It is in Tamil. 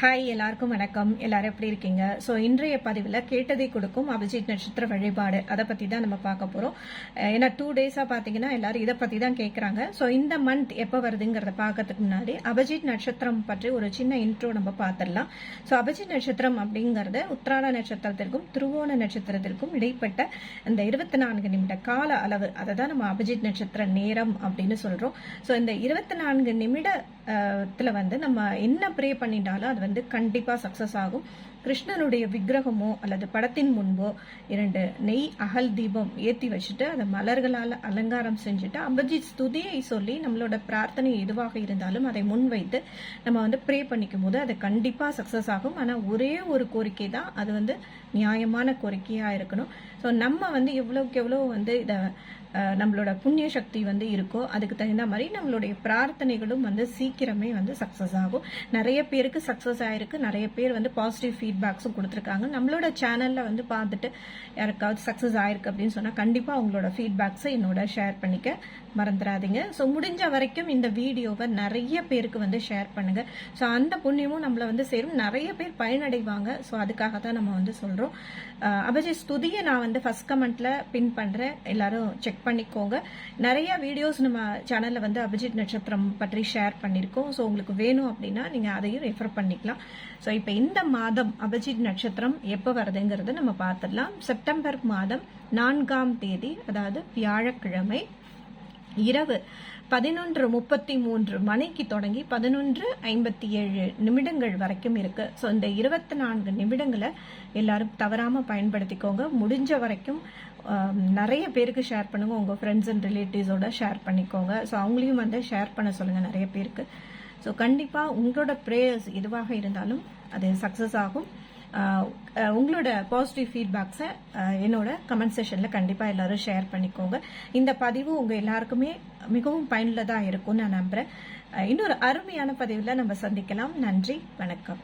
ஹாய் எல்லாருக்கும் வணக்கம். எல்லாரும் எப்படி இருக்கீங்க? ஸோ இன்றைய பதிவில் கேட்டதை கொடுக்கும் அபிஜித் நட்சத்திர வழிபாடு. அதை பற்றி தான் நம்ம பார்க்க போகிறோம் ஏன்னா டூ டேஸாக பார்த்தீங்கன்னா எல்லாரும் இதை பற்றி தான் கேட்குறாங்க ஸோ இந்த மந்த் எப்போ வருதுங்கிறத பார்க்கறதுக்கு முன்னாடி அபிஜித் நட்சத்திரம் பற்றி ஒரு சின்ன இன்ட்ரோ நம்ம பார்த்துடலாம் ஸோ அபிஜித் நட்சத்திரம் அப்படிங்கிறது உத்ராட நட்சத்திரத்திற்கும் திருவோண நட்சத்திரத்திற்கும் இடைப்பட்ட அந்த இருபத்தி நான்கு நிமிட கால அளவு. அதை தான் நம்ம அபிஜித் நட்சத்திர நேரம் அப்படின்னு சொல்கிறோம் ஸோ இந்த இருபத்தி நான்கு நிமிடத்தில் வந்து நம்ம என்ன ப்ரே பண்ணிட்டாலும் அது வந்து கண்டிப்பாக சக்சஸ் ஆகும். கிருஷ்ணனுடைய விக்கிரகமோ அல்லது படத்தின் முன்போ இரண்டு நெய் அகல் தீபம் ஏற்றி வச்சுட்டு அதை மலர்களால் அலங்காரம் செஞ்சுட்டு அபஜித் ஸ்துதியை சொல்லி நம்மளோட பிரார்த்தனை எதுவாக இருந்தாலும் அதை முன்வைத்து நம்ம வந்து ப்ரே பண்ணிக்கும் போது அது கண்டிப்பாக சக்ஸஸ் ஆகும். ஆனால் ஒரே ஒரு கோரிக்கை தான் அது வந்து நியாயமான கோரிக்கையாக இருக்கணும். ஸோ நம்ம வந்து எவ்வளோக்கு எவ்வளோ வந்து இதை நம்மளோட புண்ணிய சக்தி வந்து இருக்கோ அதுக்கு தகுந்த மாதிரி நம்மளுடைய பிரார்த்தனைகளும் வந்து சீக்கிரமே வந்து சக்ஸஸ் ஆகும். நிறைய பேருக்கு சக்ஸஸ் ஆயிருக்கு. நிறைய பேர் வந்து பாசிட்டிவ் ஃபீட்பேக்ஸும் கொடுத்துருக்காங்க. நம்மளோட சேனலில் வந்து பார்த்துட்டு யாருக்காவது சக்ஸஸ் ஆயிருக்கு அப்படின்னு சொன்னால் கண்டிப்பாக அவங்களோட ஃபீட்பேக்ஸை என்னோட ஷேர் பண்ணிக்க மறந்துடாதீங்க. ஸோ முடிஞ்ச வரைக்கும் இந்த வீடியோவை நிறைய பேருக்கு வந்து ஷேர் பண்ணுங்க. ஸோ அந்த புண்ணியமும் நம்மளை வந்து சேரும். நிறைய பேர் பயனடைவாங்க. ஸோ அதுக்காக தான் நம்ம வந்து சொல்கிறோம் அபஜய் ஸ்துதியை நான் வந்து ஃபர்ஸ்ட் கமெண்ட்ல பின் பண்ணுறேன் எல்லாரும் செக் பண்ணிக்கோங்க. நிறைய வீடியோஸ் நம்ம சேனலில் வந்து அபிஜித் நட்சத்திரம் பற்றி ஷேர் பண்ணியிருக்கோம். ஸோ உங்களுக்கு வேணும் அப்படின்னா நீங்கள் அதையும் ரெஃபர் பண்ணிக்கலாம். ஸோ இப்போ இந்த மாதம் அபிஜித் நட்சத்திரம் எப்போ வருதுங்கிறத நம்ம பார்த்துடலாம். செப்டம்பர் மாதம் நான்காம் தேதி அதாவது வியாழக்கிழமை. இரவு பதினொன்று முப்பத்தி மூன்று மணிக்கு தொடங்கி பதினொன்று ஐம்பத்தி ஏழு நிமிடங்கள் வரைக்கும் இருக்கு. ஸோ இந்த இருபத்தி நான்கு நிமிடங்களை எல்லாரும் தவறாமல் பயன்படுத்திக்கோங்க. முடிஞ்ச வரைக்கும் நிறைய பேருக்கு ஷேர் பண்ணுங்க. உங்க ஃப்ரெண்ட்ஸ் அண்ட் ரிலேட்டிவ்ஸோட ஷேர் பண்ணிக்கோங்க. ஸோ அவங்களையும் வந்து ஷேர் பண்ண சொல்லுங்க நிறைய பேருக்கு. ஸோ கண்டிப்பாக உங்களோட ப்ரேயர்ஸ் எதுவாக இருந்தாலும் அது சக்ஸஸ் ஆகும். உங்களோட பாசிட்டிவ் ஃபீட்பேக்ஸை என்னோட கமெண்ட் செஷனில் கண்டிப்பாக எல்லாரும் ஷேர் பண்ணிக்கோங்க. இந்த பதிவு உங்கள் எல்லாருக்குமே மிகவும் பயனுள்ளதாக இருக்கும்னு நான் நம்புகிறேன் இன்னொரு அருமையான பதிவில் நம்ம சந்திக்கலாம். நன்றி வணக்கம்.